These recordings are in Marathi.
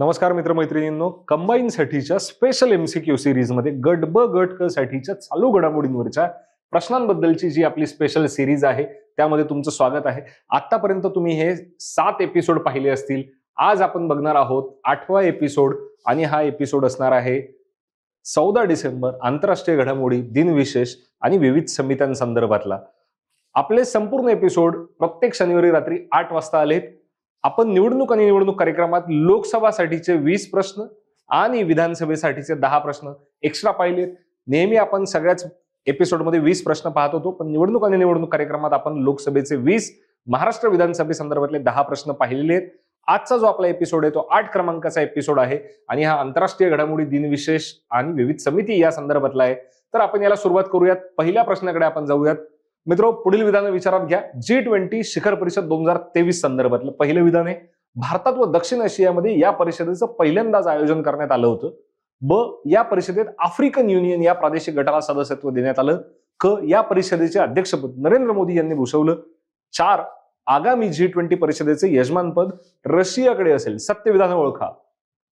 नमस्कार मित्रमैत्रिणींनो कंबाईनसाठीच्या स्पेशल एमसीक्यू सिरीजमध्ये गट ब गट क साठीच्या चालू घडामोडींवरच्या प्रश्नांबद्दलची जी आपली स्पेशल सिरीज आहे त्यामध्ये तुमचं स्वागत आहे. आतापर्यंत तुम्ही हे सात एपिसोड पाहिले असतील. आज आपण बघणार आहोत आठवा एपिसोड आणि हा एपिसोड असणार आहे चौदा डिसेंबर आंतरराष्ट्रीय घडामोडी दिनविशेष आणि विविध समित्यांसंदर्भातला. आपले संपूर्ण एपिसोड प्रत्येक शनिवारी रात्री आठ वाजता आलेत. आपण निवडणूक आणि निवडणूक कार्यक्रमात लोकसभासाठीचे वीस प्रश्न आणि विधानसभेसाठीचे दहा प्रश्न एक्स्ट्रा पाहिलेत नेहमी आपण सगळ्याच एपिसोडमध्ये वीस प्रश्न पाहत होतो पण निवडणूक आणि निवडणूक कार्यक्रमात आपण लोकसभेचे वीस महाराष्ट्र विधानसभे संदर्भातले दहा प्रश्न पाहिलेले आहेत. आजचा जो आपला एपिसोड आहे तो आठ क्रमांकाचा एपिसोड आहे आणि हा आंतरराष्ट्रीय घडामोडी दिनविशेष आणि विविध समिती या संदर्भातला आहे. तर आपण याला सुरुवात करूयात. पहिल्या प्रश्नाकडे आपण जाऊयात. मित्र पुढील विधान विचारात घ्या. जी ट्वेंटी शिखर परिषद दोन हजार तेवीस संदर्भातलं पहिलं विधान आहे. भारतात व दक्षिण आशियामध्ये या परिषदेचं पहिल्यांदाच आयोजन करण्यात आलं होतं. ब या परिषदेत आफ्रिकन युनियन या प्रादेशिक गटाला सदस्यत्व देण्यात आलं. क या परिषदेचे अध्यक्षपद नरेंद्र मोदी यांनी भूषवलं. चार आगामी जी ट्वेंटी परिषदेचे यजमानपद रशियाकडे असेल. सत्यविधान ओळखा.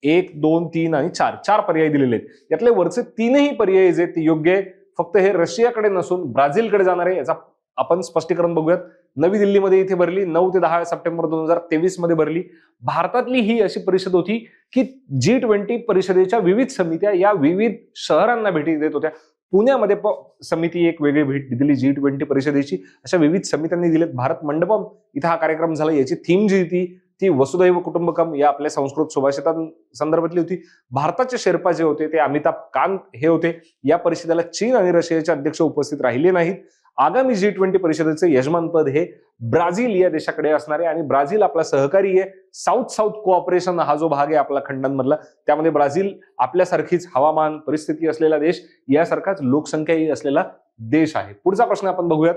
एक दोन तीन आणि चार. चार पर्याय दिलेले आहेत. यातले वरचे तीनही पर्याय जे ते योग्य आहे फक्त हे रशियाकडे नसून ब्राझीलकडे जाणार आहे याचा आपण स्पष्टीकरण बघूयात. नवी दिल्लीमध्ये इथे भरली नऊ ते दहा सप्टेंबर दोन हजार तेवीसमध्ये भरली. भारतातली ही अशी परिषद होती की जी ट्वेंटी परिषदेच्या विविध समित्या या विविध शहरांना भेटी देत होत्या. पुण्यामध्ये प- समिती एक वेगळी भेट दिली जी ट्वेंटी परिषदेची. अशा विविध समित्यांनी दिलेत. भारत मंडपम इथं हा कार्यक्रम झाला. याची थीम जी होती ती वसुदैव कुटुंबकम या आपल्या संस्कृत सुभाषितांसंदर्भातली होती. भारताचे शेर्पा जे होते ते अमिताभ कांत हे होते. या परिषदेला चीन आणि रशियाचे अध्यक्ष उपस्थित राहिले नाहीत. आगामी जी ट्वेंटी परिषदेचे यजमानपद हे ब्राझील या देशाकडे असणार आहे आणि ब्राझील आपला सहकारी आहे. साऊथ साऊथ कोऑपरेशन हा जो भाग आहे आपला खंडांमधला. त्यामध्ये ब्राझील आपल्यासारखीच हवामान परिस्थिती असलेला देश यासारखाच लोकसंख्याही असलेला देश आहे. पुढचा प्रश्न आपण बघूयात.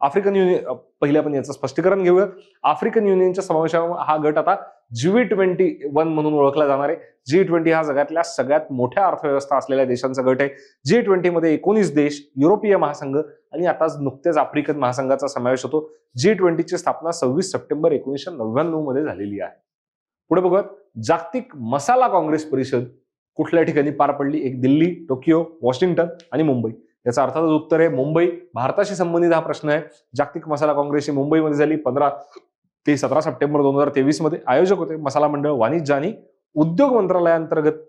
आफ्रिकन युनियन पहिले आपण याचं स्पष्टीकरण घेऊया आफ्रिकन युनियनच्या समावेशा हा गट आता जी ट्वेंटी वन म्हणून ओळखला जाणार आहे. जी ट्वेंटी हा जगातल्या सगळ्यात मोठ्या अर्थव्यवस्था असलेल्या देशांचा गट आहे. जी ट्वेंटी मध्ये एकोणीस देश युरोपीय महासंघ आणि आता नुकतेच आफ्रिकन महासंघाचा समावेश होतो. जी ट्वेंटीची स्थापना सव्वीस सप्टेंबर एकोणीसशे नव्याण्णवमध्ये झालेली आहे. पुढे बघूयात. जागतिक मसाला काँग्रेस परिषद कुठल्या ठिकाणी पार पडली? एक दिल्ली टोकियो वॉशिंग्टन आणि मुंबई. याचा अर्थातच उत्तर आहे मुंबई. भारताशी संबंधित हा प्रश्न आहे. जागतिक मसाला काँग्रेस ही मुंबईमध्ये झाली पंधरा ते सतरा सप्टेंबर दोन हजार तेवीसमध्ये आयोजक होते मसाला मंडळ वाणिज्य आणि उद्योग मंत्रालयाअंतर्गत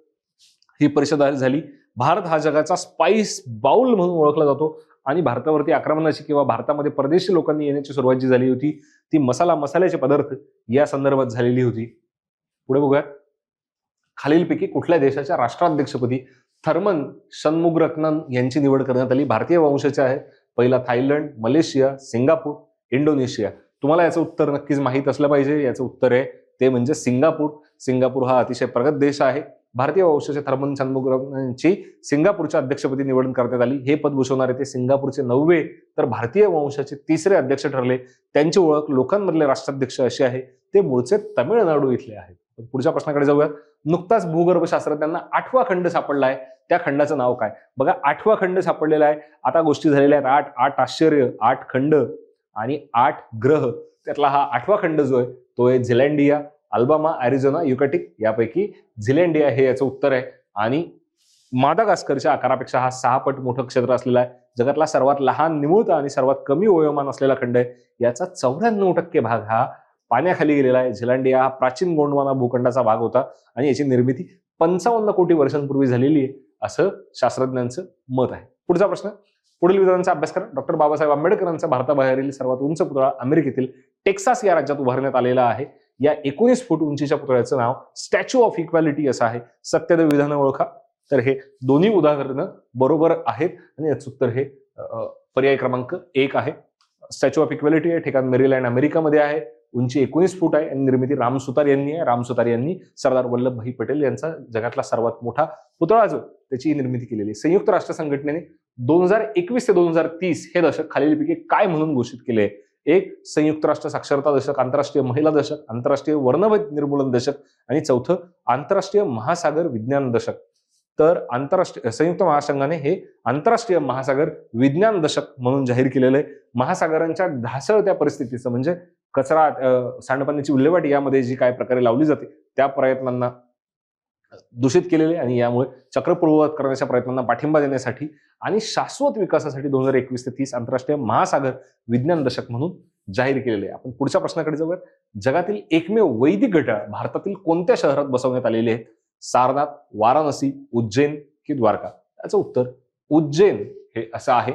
ही परिषद झाली. भारत हा जगाचा स्पाइस बाउल म्हणून ओळखला जातो आणि भारतावरती आक्रमणाची किंवा भारतामध्ये परदेशी लोकांनी येण्याची सुरुवात जी झाली होती ती मसाला मसाल्याचे पदार्थ या संदर्भात झालेली होती. पुढे बघूयात खालीलपैकी कुठल्या देशाच्या राष्ट्राध्यक्षपदी थर्मन शनमुगरत्नन यांची निवड करण्यात आली. भारतीय वंशाचे आहे. पहिला थायलंड मलेशिया सिंगापूर इंडोनेशिया. तुम्हाला याचं उत्तर नक्कीच माहीत असलं पाहिजे. याचं उत्तर आहे ते म्हणजे सिंगापूर. सिंगापूर हा अतिशय प्रगत देश आहे. भारतीय वंशाचे थर्मन शनमुगरत्ननची सिंगापूरच्या अध्यक्षपदी निवड करण्यात आली. हे पद भूषवणारे ते सिंगापूरचे नववे तर भारतीय वंशाचे तिसरे अध्यक्ष ठरले. त्यांची ओळख लोकांमधले राष्ट्राध्यक्ष असे आहे. ते मूळचे तमिळनाडू इथले आहेत. पुढच्या प्रश्नाकडे जाऊयात. नुकताच भूगर्भशास्त्रज्ञांना आठवा खंड सापडला आहे त्या खंडाचं नाव काय? बघा आठवा खंड सापडलेला आहे. आता गोष्टी झालेल्या आहेत. आठ आठ आश्चर्य आठ खंड आणि आठ ग्रह. त्यातला हा आठवा खंड जो आहे तो आहे झिलँडिया अल्बामा अॅरिझोना युकॅटिक यापैकी झिलँडिया हे याचं उत्तर आहे. आणि मादागास्करच्या आकारापेक्षा हा सहा पट मोठं क्षेत्र असलेला आहे. जगातला सर्वात लहान निमुळता आणि सर्वात कमी वयोमान असलेला खंड आहे. याचा चौऱ्याण्णव टक्के भाग हा पाण्याखाली गेलेला आहे. झिलांडिया हा प्राचीन गोंडवाना भूखंडाचा भाग होता आणि याची निर्मिती पंचावन्न कोटी वर्षांपूर्वी झालेली आहे असं शास्त्रज्ञांचं मत आहे. पुढचा प्रश्न. पुढील विधानांचा अभ्यास करा. डॉक्टर बाबासाहेब आंबेडकरांचा भारताबाहेरील सर्वात उंच पुतळा अमेरिकेतील टेक्सास या राज्यात उभारण्यात आलेला आहे. या एकोणीस फूट उंचीच्या पुतळ्याचं नाव स्टॅच्यू ऑफ इक्वॅलिटी असं आहे. सत्यदेव विधान ओळखा. तर हे दोन्ही उदाहरणं बरोबर आहेत आणि याचं उत्तर हे पर्याय क्रमांक एक आहे. स्टॅच्यू ऑफ इक्वॅलिटी हे ठिकाण मेरीलँड अमेरिकामध्ये आहे. उंची एकोणीस फूट आहे. आणि निर्मिती राम सुतार यांनी आहे. राम सुतार यांनी सरदार वल्लभभाई पटेल यांचा जगातला सर्वात मोठा पुतळा जो त्याची निर्मिती केलेली संयुक्त राष्ट्र संघटनेने दोन हजार एकवीस ते दोन हजार तीस हे दशक खालीलपैकी काय म्हणून घोषित केले? आहे एक संयुक्त राष्ट्र साक्षरता दशक आंतरराष्ट्रीय महिला दशक आंतरराष्ट्रीय वर्णभेद निर्मूलन दशक आणि चौथं आंतरराष्ट्रीय महासागर विज्ञान दशक. तर आंतरराष्ट्रीय संयुक्त महासंघाने हे आंतरराष्ट्रीय महासागर विज्ञान दशक म्हणून जाहीर केलेलं आहे. महासागरांच्या ढासळत्या परिस्थितीचं म्हणजे कचरा सांडपाण्याची विल्हेवाट यामध्ये जी काय प्रकारे लावली जाते त्या प्रयत्नांना दूषित केलेले आणि यामुळे चक्रपूर्ववत करण्याच्या प्रयत्नांना पाठिंबा देण्यासाठी आणि शाश्वत विकासासाठी दोन हजार एकवीस ते तीस आंतरराष्ट्रीय महासागर विज्ञान दशक म्हणून जाहीर केलेले आहे. आपण पुढच्या प्रश्नाकडे जाऊयात. जगातील एकमेव वैदिक घड्याळ भारतातील कोणत्या शहरात बसवण्यात आलेले आहेत? सारनाथ वाराणसी उज्जैन की द्वारका? याचं उत्तर उज्जैन हे असं आहे.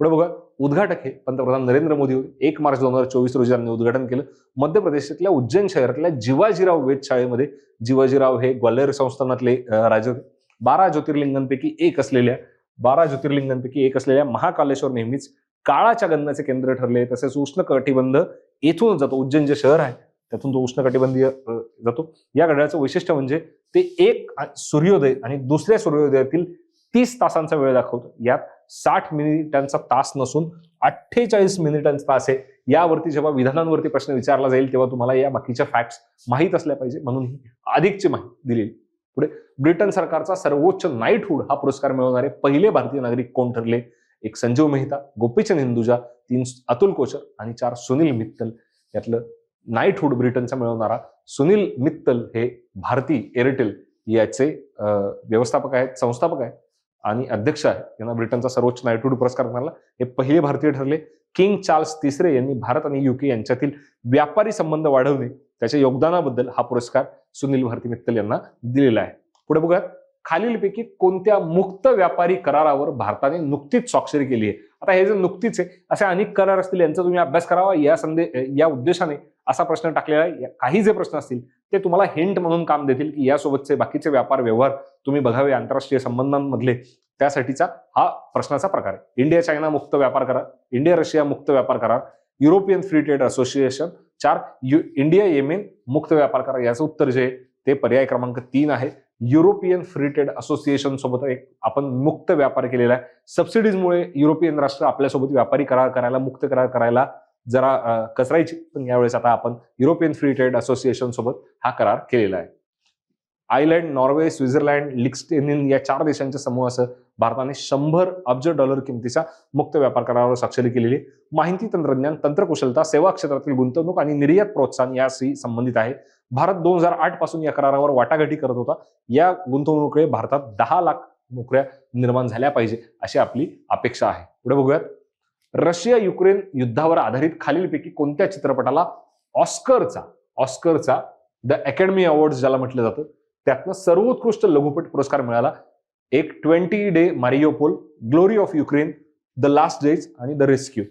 पुढे बघा उद्घाटक हे पंतप्रधान नरेंद्र मोदी होते. एक मार्च दोन हजार चोवीस रोजी यांनी उद्घाटन केलं. मध्य प्रदेशातल्या उज्जैन शहरातल्या जिवाजीराव वेधशाळेमध्ये जिवाजीराव हे ग्वाल्हेर संस्थानातले राजे होते बारा ज्योतिर्लिंगांपैकी एक असलेल्या बारा ज्योतिर्लिंगांपैकी एक असलेल्या महाकालेश्वर नेहमीच काळाच्या गंधाचे केंद्र ठरले. तसेच उष्ण कटिबंध येथून जातो. उज्जैन जे शहर आहे त्यातून तो उष्ण कटिबंधीय जातो. या घड्याळाचं वैशिष्ट्य म्हणजे ते एक सूर्योदय आणि दुसऱ्या सूर्योदयातील तीस तासांचा वेळ दाखवतो. यात साठ मिनिटांचा तास नसून अठ्ठेचाळीस मिनिटांचा तास आहे. यावरती जेव्हा विधानांवरती प्रश्न विचारला जाईल तेव्हा तुम्हाला या बाकीच्या फॅक्ट्स माहीत असल्या पाहिजे म्हणून ही अधिकची माहिती दिली पुढे ब्रिटन सरकारचा सर्वोच्च नाईटहूड हा पुरस्कार मिळवणारे पहिले भारतीय नागरिक कोण ठरले? एक संजीव मेहता गोपीचंद हिंदुजा तीन अतुल कोचर आणि चार सुनील मित्तल. यातलं नाईटहूड ब्रिटनचा मिळवणारा सुनील मित्तल हे भारती एअरटेल याचे व्यवस्थापक आहेत संस्थापक आहेत. आणि अध्यक्ष आहे. यांना ब्रिटनचा सर्वोच्च नायटूड पुरस्कार मिळाला. हे पहिले भारतीय ठरले. किंग चार्ल्स तिसरे यांनी भारत आणि युके यांच्यातील व्यापारी संबंध वाढवणे त्याच्या योगदानाबद्दल हा पुरस्कार सुनील भारती मित्तल यांना दिलेला आहे. पुढे बघा खालीलपैकी कोणत्या मुक्त व्यापारी करारावर भारताने नुकतीच स्वाक्षरी केली आहे? आता हे जे नुकतीच आहे असे अनेक करार असतील यांचा तुम्ही अभ्यास करावा. या संदे या उद्देशाने असा प्रश्न टाकलेला आहे. या- काही जे प्रश्न असतील ते तुम्हाला हिंट म्हणून काम देतील की यासोबतचे बाकीचे व्यापार व्यवहार तुम्ही बघावे आंतरराष्ट्रीय संबंधांमधले. त्यासाठीचा हा प्रश्नाचा प्रकार आहे. इंडिया चायना मुक्त व्यापार करार इंडिया रशिया मुक्त व्यापार करार युरोपियन फ्री ट्रेड असोसिएशन चार यु इंडिया येमेन मुक्त व्यापार करार याचं उत्तर जे आहे ते पर्याय क्रमांक तीन आहे. युरोपियन फ्री ट्रेड असोसिएशन सोबत एक आपण मुक्त व्यापार केलेला आहे. सबसिडीजमुळे युरोपियन राष्ट्र आपल्यासोबत व्यापारी करार करायला मुक्त करार करायला जरा कचरायची पण यावेळेस आता आपण युरोपियन फ्री ट्रेड असोसिएशन सोबत हा करार केलेला आहे. आयर्लंड नॉर्वे स्वित्झर्लंड लिक्स्टेनिन या चार देशांच्या समूहासह भारताने शंभर अब्ज डॉलर किमतीच्या मुक्त व्यापार करारावर स्वाक्षरी केलेली आहे. माहिती तंत्रज्ञान तंत्रकुशलता सेवा क्षेत्रातील गुंतवणूक आणि निर्यात प्रोत्साहन याशी संबंधित आहे. भारत दोन हजार आठपासून या करारावर वाटाघाटी करत होता. या गुंतवणुकीमुळे भारतात दहा लाख नोकऱ्या निर्माण झाल्या पाहिजे अशी आपली अपेक्षा आहे. पुढे बघूयात. रशिया युक्रेन युद्धावर आधारित खालीलपैकी कोणत्या चित्रपटाला ऑस्करचा ऑस्करचा द अकॅडमी अवॉर्ड ज्याला म्हटलं जातं त्यातनं सर्वोत्कृष्ट लघुपट पुरस्कार मिळाला. एक twenty day Mariupol glory of Ukraine the last days आणि द रेस्क्यू.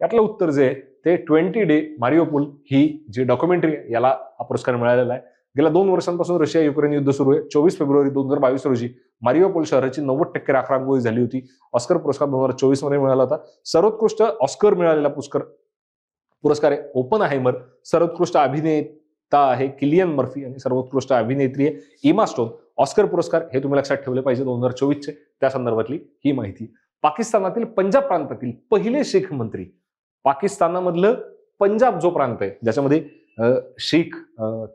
यातलं उत्तर जे आहे ते ट्वेंटी डे मारिओपोल ही जी डॉक्युमेंटरी याला हा पुरस्कार मिळालेला आहे. गेल्या दोन वर्षांपासून रशिया युक्रेन युद्ध सुरू आहे. चोवीस फेब्रुवारी दोन हजार बावीस रोजी मारिओपोल शहराची नव्वद टक्के राखरांगोळी झाली होती. ऑस्कर पुरस्कार दोन हजार चोवीसमध्ये मिळाला होता. सर्वोत्कृष्ट ऑस्कर मिळालेला पुरस्कार पुरस्कार आहे ओपन हायमर सर्वोत्कृष्ट अभिनेता आहे किलियन मर्फी आणि सर्वोत्कृष्ट अभिनेत्री आहे इमा स्टोन. ऑस्कर पुरस्कार हे तुम्ही लक्षात ठेवले पाहिजे दोन हजार चोवीसचे त्या संदर्भातली ही माहिती. पाकिस्तानातील पंजाब प्रांतातील पहिले शीख मंत्री. पाकिस्तानामधलं पंजाब जो प्रांत आहे ज्याच्यामध्ये शीख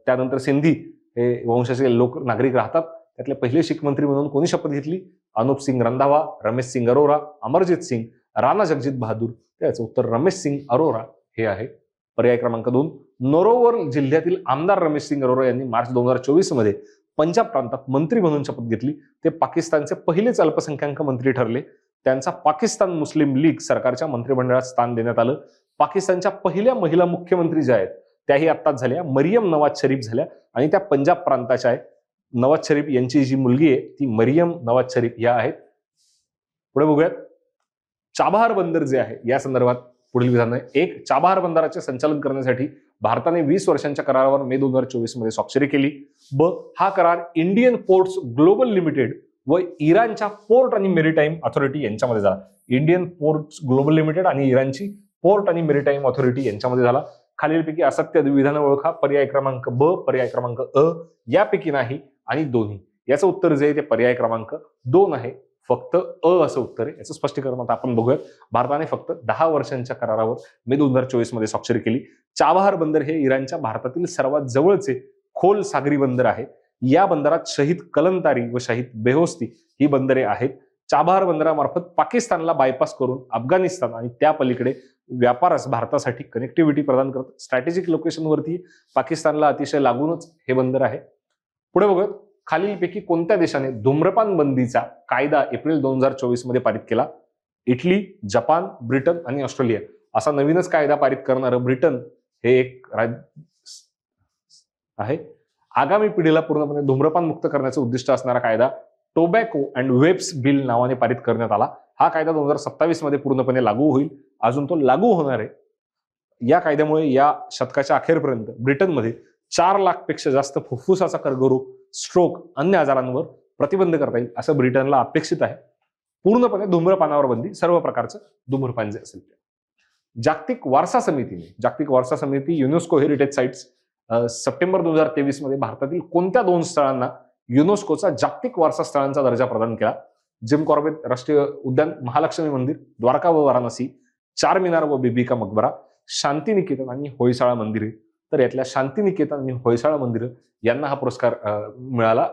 त्यानंतर सिंधी हे वंशाचे लोक नागरिक राहतात. त्यातले पहिले शीख मंत्री म्हणून कोणी शपथ घेतली? अनुप सिंग रंधावा रमेश सिंग अरोरा अमरजित सिंग राणा जगजित बहादूर. त्याचं उत्तर रमेश सिंग अरोरा हे आहे. पर्याय क्रमांक दोन. नोरोवर जिल्ह्यातील आमदार रमेश सिंग अरोरा यांनी मार्च दोन हजार चोवीसमध्ये पंजाब प्रांतात मंत्री म्हणून शपथ घेतली. ते पाकिस्तानचे पहिलेच अल्पसंख्याक मंत्री ठरले. त्यांचा पाकिस्तान मुस्लिम लीग सरकारच्या मंत्रिमंडळात स्थान देण्यात आलं. पाकिस्तानच्या पहिल्या महिला मुख्यमंत्री ज्या आहेत त्याही आत्ताच झाल्या. मरियम नवाज शरीफ झाल्या आणि त्या पंजाब प्रांताच्या आहेत. नवाज शरीफ यांची जी मुलगी आहे ती मरियम नवाज शरीफ या आहेत. पुढे बघूयात. चाबहार बंदर जे आहे या संदर्भात पुढील विधान आहे. एक चाबहार बंदराचे संचालन करण्यासाठी भारताने वीस वर्षांच्या करारावर मे दोन हजार चोवीसमध्ये स्वाक्षरी केली. ब हा करार इंडियन पोर्ट्स ग्लोबल लिमिटेड व इराणच्या पोर्ट आणि मेरीटाईम ऑथॉरिटी यांच्यामध्ये झाला. इंडियन पोर्ट्स ग्लोबल लिमिटेड आणि इराणची पोर्ट आणि मेरीटाईम ऑथॉरिटी यांच्यामध्ये झाला. खालीलपैकी असत्य विधान ओळखा पर्याय क्रमांक ब पर्याय क्रमांक अ यापैकी नाही आणि दोन्ही. याचं उत्तर जे आहे ते पर्याय क्रमांक दोन आहे. फक्त अ असं उत्तर आहे. याचं स्पष्टीकरण आता आपण बघूयात. भारताने फक्त दहा वर्षांच्या करारावर मे दोन हजार चोवीसमध्ये स्वाक्षरी केली. चाबहार बंदर हे इराणच्या भारतातील सर्वात जवळचे खोल सागरी बंदर आहे. या बंदरात शहीद कलंतारी व शहीद बेहोस्ती ही बंदरे आहेत. चाबहार बंदरामार्फत पाकिस्तानला बायपास करून अफगाणिस्तान आणि त्या पलीकडे व्यापारास भारतासाठी कनेक्टिव्हिटी प्रदान करत. स्ट्रॅटेजिक लोकेशनवरती पाकिस्तानला अतिशय लागूनच हे बंदर आहे. पुढे बघत खालीलपैकी कोणत्या देशाने धूम्रपान बंदीचा कायदा एप्रिल दोन हजार चोवीसमध्ये पारित केला? इटली जपान ब्रिटन आणि ऑस्ट्रेलिया. असा नवीनच कायदा पारित करणारं ब्रिटन हे एक राज्य आहे. आगामी पिढीला पूर्णपणे धूम्रपान मुक्त करण्याचं उद्दिष्ट असणारा कायदा टोबॅको अँड वेब्स बिल नावाने पारित करण्यात आला. हा कायदा दोन हजार सत्तावीसमध्ये पूर्णपणे लागू होईल. अजून तो लागू होणार आहे. या कायद्यामुळे या शतकाच्या अखेरपर्यंत ब्रिटनमध्ये चार लाखपेक्षा जास्त फुफ्फुसाचा कर्करोग स्ट्रोक अन्य आजारांवर प्रतिबंध करता येईल असं ब्रिटनला अपेक्षित आहे. पूर्णपणे धूम्रपानावर बंदी सर्व प्रकारचं धूम्रपान जे असेल ते. जागतिक वारसा समितीने जागतिक वारसा समिती युनेस्को हेरिटेज साइट्स सप्टेंबर दोन हजार तेवीसमध्ये भारतातील कोणत्या दोन स्थळांना युनेस्कोचा जागतिक वारसा स्थळांचा दर्जा प्रदान केला? जिम कॉर्बेट राष्ट्रीय उद्यान महालक्ष्मी मंदिर द्वारका व वाराणसी चार मिनार व बिबिका मकबरा शांतिनिकेतन आणि होयसाळा मंदिरे. तर यातल्या शांतिनिकेतन आणि होयसाळा मंदिर यांना हा पुरस्कार मिळाला.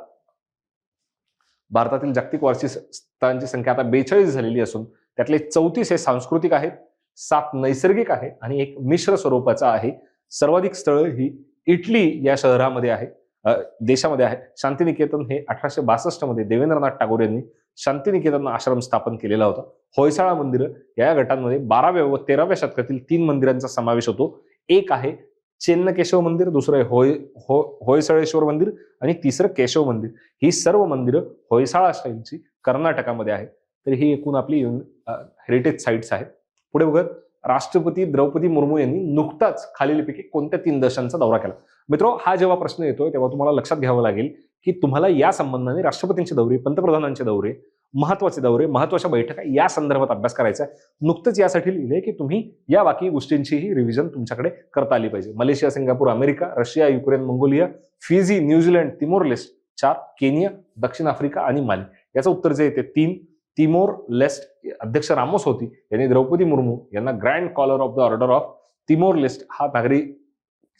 भारतातील जागतिक वारसी स्थळांची संख्या आता बेचाळीस झालेली असून त्यातले चौतीस हे सांस्कृतिक आहेत सात नैसर्गिक आहे आणि एक मिश्र स्वरूपाचा आहे. सर्वाधिक स्थळं ही इटली या शहरामध्ये आहे देशामध्ये आहे. शांतिनिकेतन हे अठराशे बासष्टमध्ये देवेंद्रनाथ टागोर यांनी शांतिनिकेतन आश्रम स्थापन केलेला होता. होयसाळा मंदिरं या गटांमध्ये बाराव्या व तेराव्या शतकातील तीन मंदिरांचा समावेश होतो. एक आहे चेन्नकेशव मंदिर दुसरं आहे होय हो होयसळेश्वर मंदिर आणि तिसरं केशव मंदिर. ही सर्व मंदिरं होयसाळा स्टाईलची कर्नाटकामध्ये आहे तर ही एकूण आपली हेरिटेज साईट्स आहेत. पुढे बघत राष्ट्रपती द्रौपदी मुर्मू यांनी नुकताच खालीलपैकी कोणत्या तीन देशांचा दौरा केला? मित्रो हा जेव्हा प्रश्न येतोय तेव्हा तुम्हाला लक्षात घ्यावं लागेल की तुम्हाला या संबंधाने राष्ट्रपतींचे दौरे पंतप्रधानांचे दौरे महत्त्वाचे दौरे महत्त्वाच्या बैठका या संदर्भात अभ्यास करायचा आहे. नुकतंच यासाठी लिहिले की तुम्ही या बाकी गोष्टींचीही रिव्हिजन तुमच्याकडे करता आली पाहिजे. Malaysia Singapore America Russia Ukraine Mongolia Fiji New Zealand Timor Leste चार केनिया दक्षिण आफ्रिका आणि माली. याचं उत्तर जे येते तीन तिमोर लेस्ट अध्यक्ष रामोस होती यांनी द्रौपदी मुर्मू यांना grand collar of the order of Timor Leste हा नागरी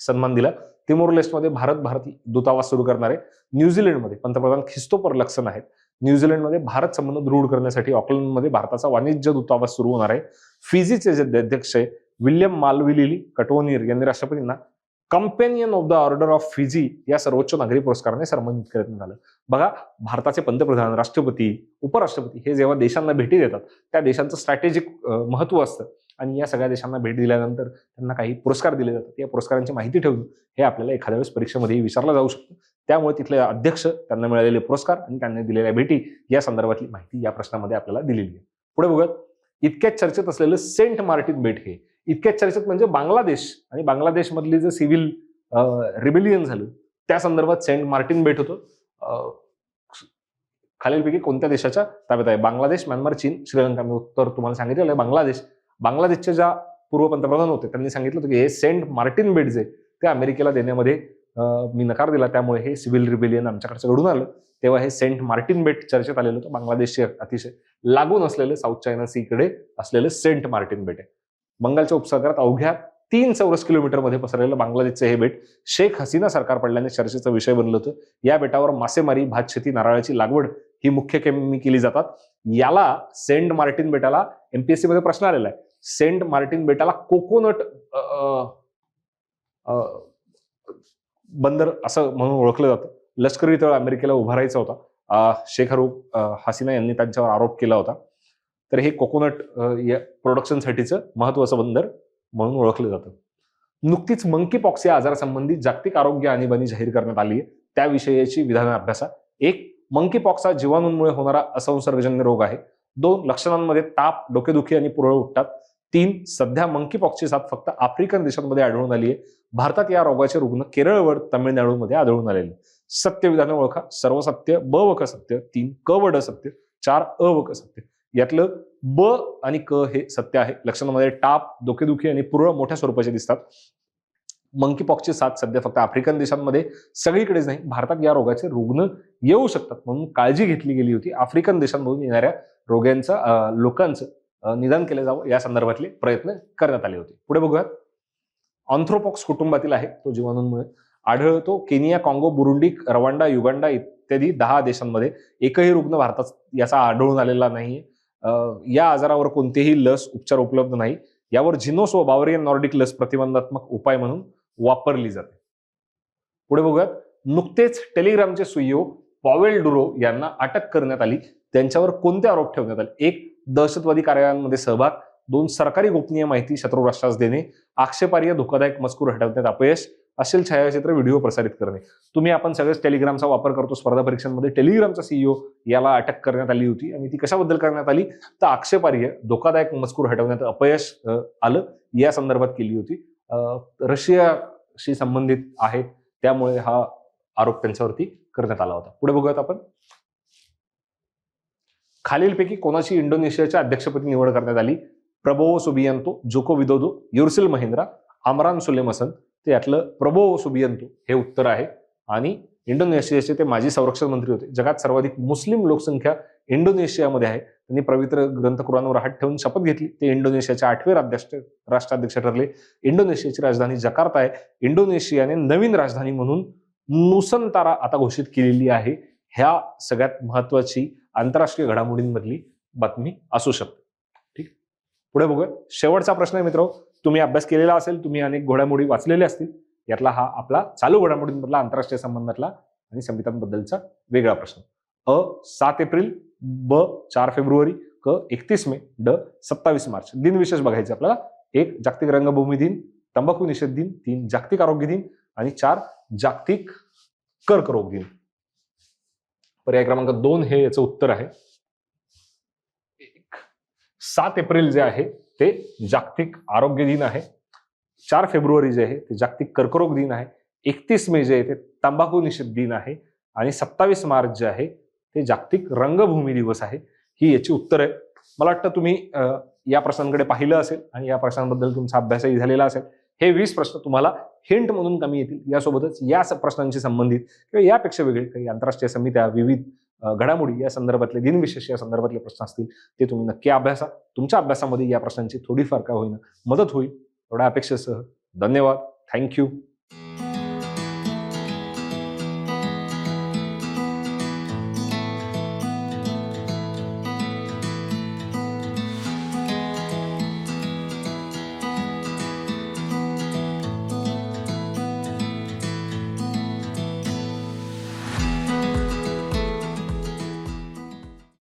सन्मान दिला. तिमोर लेस्टमध्ये भारत भारती दूतावास सुरू करणारे न्यूझीलंडमध्ये पंतप्रधान खिस्तोपर लक्सन आहेत. न्यूझीलंडमध्ये भारत संबंध दृढ करण्यासाठी ऑकलंडमध्ये भारताचा वाणिज्य दूतावास सुरू होणार आहे. फिजीचे जे अध्यक्ष आहे विल्यम मालविलिली कटोनीर यांनी राष्ट्रपतींना companion of the order of Fiji या सर्वोच्च नागरी पुरस्काराने सन्मानित करण्यात आलं. बघा भारताचे पंतप्रधान राष्ट्रपती उपराष्ट्रपती हे जेव्हा देशांना भेटी देतात त्या देशांचं स्ट्रॅटेजिक महत्त्व असतं. आणि या सगळ्या देशांना भेट दिल्यानंतर त्यांना काही पुरस्कार दिले जातात. या पुरस्कारांची माहिती ठेवून हे आपल्याला एखाद्या वेळेस परीक्षेमध्ये विचारलं जाऊ शकतं. त्यामुळे तिथले अध्यक्ष त्यांना मिळालेले पुरस्कार आणि त्यांनी दिलेल्या भेटी या संदर्भातली माहिती या प्रश्नामध्ये आपल्याला दिलेली आहे. पुढे बघत इतक्याच चर्चेत असलेलं सेंट मार्टिन बेट हे. इतक्याच चर्चेत म्हणजे बांगलादेश आणि बांगलादेशमधली जे सिव्हिल रिबेलियन झालं त्या संदर्भात सेंट मार्टिन बेट होतं. खालीलपैकी कोणत्या देशाच्या? ताब्यात आहे. बांगलादेश म्यानमार चीन श्रीलंका. मी उत्तर तुम्हाला सांगितलेलं आहे. बांगलादेश बांगलादेशच्या ज्या पूर्व पंतप्रधान होते त्यांनी सांगितलं होतं की हे सेंट मार्टिन बेट जे ते अमेरिकेला देण्यामध्ये मी नकार दिला. त्यामुळे हे सिव्हिल रिबेलियन आमच्याकडचं घडून आलं. तेव्हा हे सेंट मार्टिन बेट चर्चेत आलेलं होतं. बांगलादेशचे अतिशय लागून असलेलं साऊथ चायना सीकडे असलेलं सेंट मार्टिन बेट आहे. बंगालच्या उपसागरात अवघ्या तीन चौरस किलोमीटरमध्ये पसरलेलं बांगलादेशचं हे बेट शेख हसीना सरकार पडल्याने चर्चेचा विषय बनलं होतं. या बेटावर मासेमारी भातशेती नारळाची लागवड ही मुख्य केमी केली जातात. याला सेंट मार्टिन बेटाला एमपीएससी मध्ये प्रश्न आलेला आहे. सेंट मार्टिन बेटाला कोकोनट बंदर असं म्हणून ओळखलं जातं. लष्करी तळ अमेरिकेला उभारायचा होता. शेख हरू हसीना यांनी त्यांच्यावर आरोप केला होता. तर हे कोकोनट या प्रोडक्शनसाठीचं महत्वाचं बंदर म्हणून ओळखलं जातं. नुकतीच मंकी पॉक्स या आजारासंबंधी जागतिक आरोग्य आणीबाणी जाहीर करण्यात आली आहे. त्याविषयीची विधानं अभ्यासा. एक मंकी पॉक्स हा जीवाणूंमुळे होणारा असंसर्गजन्य रोग आहे. दोन लक्षणांमध्ये ताप डोकेदुखी आणि पुरळ उठतात. तीन सध्या मंकी पॉक्सची साथ फक्त आफ्रिकन देशांमध्ये आढळून आली आहे. भारतात या रोगाचे रुग्ण केरळ व तामिळनाडूमध्ये आढळून आलेले सत्यविधानं ओळखा सर्व सत्य ब व क सत्य तीन क व ड सत्य चार अ व क सत्य. यातलं ब आणि क हे सत्य आहे. लक्षणामध्ये टाप डोकेदुखी आणि पुरळ मोठ्या स्वरूपाचे दिसतात. मंकी पॉक्सची साथ सध्या फक्त आफ्रिकन देशांमध्ये सगळीकडेच नाही. भारतात या रोगाचे रुग्ण येऊ शकतात म्हणून काळजी घेतली गेली होती. आफ्रिकन देशांमधून येणाऱ्या रोग्यांचं लोकांचं निदान केलं जावं या संदर्भातले प्रयत्न करण्यात आले होते. पुढे बघूयात. ऑन्थ्रोपॉक्स कुटुंबातील आहे तो जीवाणूंमुळे. आढळतो केनिया काँगो बुरुंडी रवांडा युगांडा इत्यादी दहा देशांमध्ये एकही रुग्ण भारतात याचा आढळून आलेला नाही या आजारावर कोणतेही लस उपचार उपलब्ध नाही. यावर झिनोस व बावरियन नॉर्डिक लस प्रतिबंधात्मक उपाय म्हणून वापरली जाते. पुढे बघूयात. नुकतेच टेलिग्रामचे सुईओ पॉवेल डुरो यांना अटक करण्यात आली. त्यांच्यावर कोणते आरोप ठेवण्यात आले? एक दहशतवादी कार्यालयांमध्ये सहभाग दोन सरकारी गोपनीय माहिती शत्रू राष्ट्रास देणे आक्षेपार्ह धोकादायक मजकूर हटवण्यात अपयश असेल छायाचित्र व्हिडिओ प्रसारित करणे. तुम्ही आपण सगळेच टेलिग्रामचा वापर करतो स्पर्धा परीक्षांमध्ये टेलिग्रामचा सीईओ याला अटक करण्यात आली होती आणि ती कशाबद्दल करण्यात आली? तर आक्षेपार्ह धोकादायक मजकूर हटवण्यात अपयश आलं या संदर्भात केली होती. रशियाशी संबंधित आहेत त्यामुळे हा आरोप त्यांच्यावरती करण्यात आला होता. पुढे बघूयात आपण. खालीलपैकी कोणाची इंडोनेशियाच्या अध्यक्षपदी निवड करण्यात आली? Prabowo Subianto Joko Widodo Yusril Mahendra Amran Sulaiman ते यातलं प्रबोवो सुबियंतो हे उत्तर आहे आणि इंडोनेशियाचे ते माजी संरक्षण मंत्री होते जगात सर्वाधिक मुस्लिम लोकसंख्या इंडोनेशियामध्ये आहे त्यांनी पवित्र ग्रंथ कुराणवर हात ठेवून शपथ घेतली ते इंडोनेशियाचे आठवे राष्ट्र राष्ट्राध्यक्ष ठरले इंडोनेशियाची राजधानी जकार्ता आहे इंडोनेशियाने नवीन राजधानी म्हणून नुसंतारा आता घोषित केलेली आहे ह्या सगळ्यात महत्वाची आंतरराष्ट्रीय घडामोडींमधली बातमी असू शकते पुढे बघूया. शेवटचा प्रश्न आहे मित्र तुम्ही अभ्यास केलेला असेल तुम्ही अनेक घोडामोडी वाचलेल्या असतील यातला हा आपला चालू घडामोडींमधला आंतरराष्ट्रीय संबंधातला आणि संविधानबद्दलचा वेगळा प्रश्न. अ सात एप्रिल ब चार फेब्रुवारी क एकतीस मे ड सत्तावीस मार्च. दिनविशेष बघायचे आपल्याला. एक जागतिक रंगभूमी दिन तंबाखू निषेध दिन तीन जागतिक आरोग्य दिन आणि चार जागतिक कर्करोग दिन. पर्याय क्रमांक दोन हे याचं उत्तर आहे. सात एप्रिल जे आहे ते जागतिक आरोग्य दिन आहे. चार फेब्रुवारी जे आहे ते जागतिक कर्करोग दिन आहे. एकतीस मे जे आहे ते तंबाखू निषेध दिन आहे. आणि सत्तावीस मार्च जे आहे ते जागतिक रंगभूमी दिवस आहे. ही याची उत्तर आहे. मला वाटतं तुम्ही या प्रश्नांकडे पाहिलं असेल आणि या प्रश्नांबद्दल तुमचा अभ्यासही झालेला असेल. हे वीस प्रश्न तुम्हाला हिंट म्हणून कमी येतील. यासोबतच या स- प्रश्नांशी संबंधित किंवा यापेक्षा वेगळे काही आंतरराष्ट्रीय समित्या विविध घडामोडी या संदर्भातले दिनविशेष या संदर्भातले प्रश्न असतील ते तुम्ही नक्की अभ्यासा. तुमच्या अभ्यासामध्ये या प्रश्नांची थोडीफार का होईना मदत होईल. एवढ्या अपेक्षेसह धन्यवाद. थँक्यू